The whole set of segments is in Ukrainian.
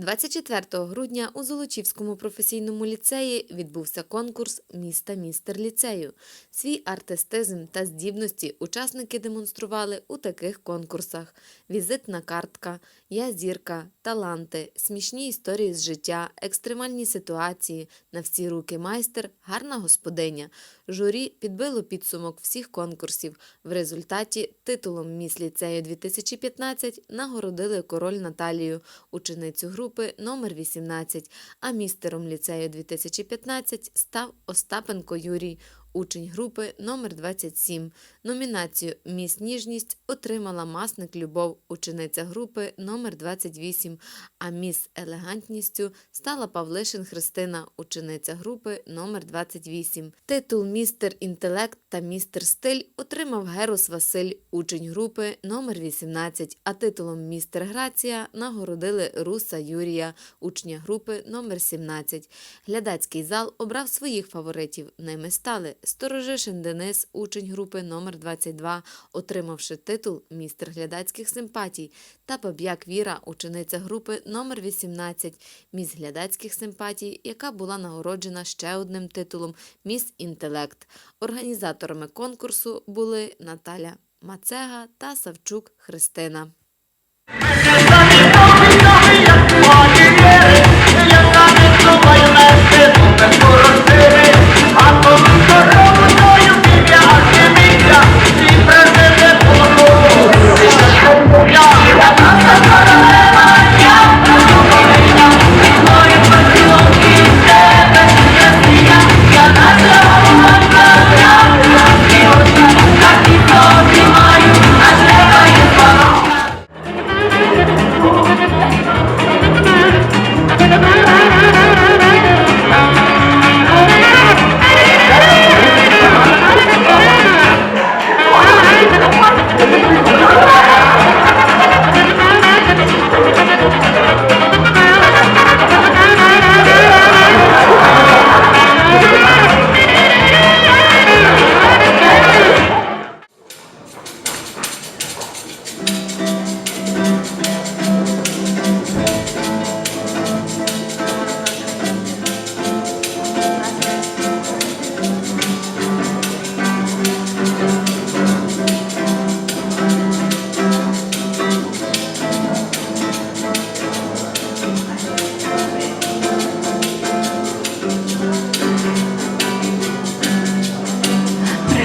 24 грудня у Золочівському професійному ліцеї відбувся конкурс Міста містер ліцею. Свій артистизм та здібності учасники демонстрували у таких конкурсах: візитна картка, Я зірка, таланти, смішні історії з життя, екстремальні ситуації, на всі руки майстер, гарна господиня. Журі підбило підсумок всіх конкурсів. В результаті титулом Міс ліцею 2015 нагородили король Наталію, ученицю групи номер 18, а містером ліцею 2015 став Остапенко Юрій, учень групи номер 27. Номінацію Міс Ніжність отримала масник Любов, учениця групи номер 28, а міс Елегантністю стала Павлишин Христина, учениця групи номер 28. Титул Містер Інтелект та Містер Стиль отримав Герус Василь, учень групи номер 18, а титулом Містер Грація нагородили Руса Юрія, учня групи номер 17. Глядацький зал обрав своїх фаворитів. Ними стали Сторожишин Денис, учень групи номер 22, отримавши титул Містер глядацьких симпатій, та Баб'як Віра, учениця групи номер 18, міс глядацьких симпатій, яка була нагороджена ще одним титулом Міс Інтелект. Організаторами конкурсу були Наталя Мацега та Савчук Христина.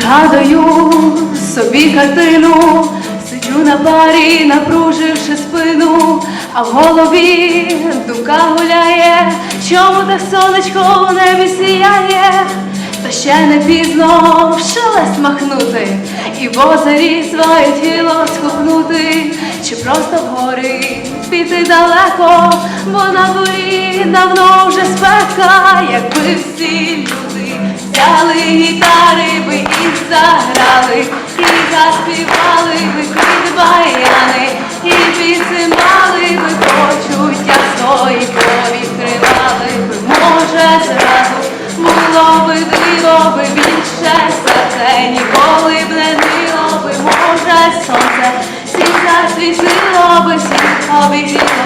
Пригадую собі картину, сиджу на парі, напруживши спину, а в голові думка гуляє, чому так сонечко в небі сіяє, та ще не пізно в шелест махнути, і в озері своє тіло скупнути, чи просто в гори піти далеко, бо на дворі давно вже спека, якби всі люди гітари ви і заграли, і заспівали ви під баяни, і підсимали ви почуття свої повідкривали. Ви, може, зразу було би диво, би більше серце, ніколи б не дило би, може, сонце, всіх засвітило би, всіх обігріло.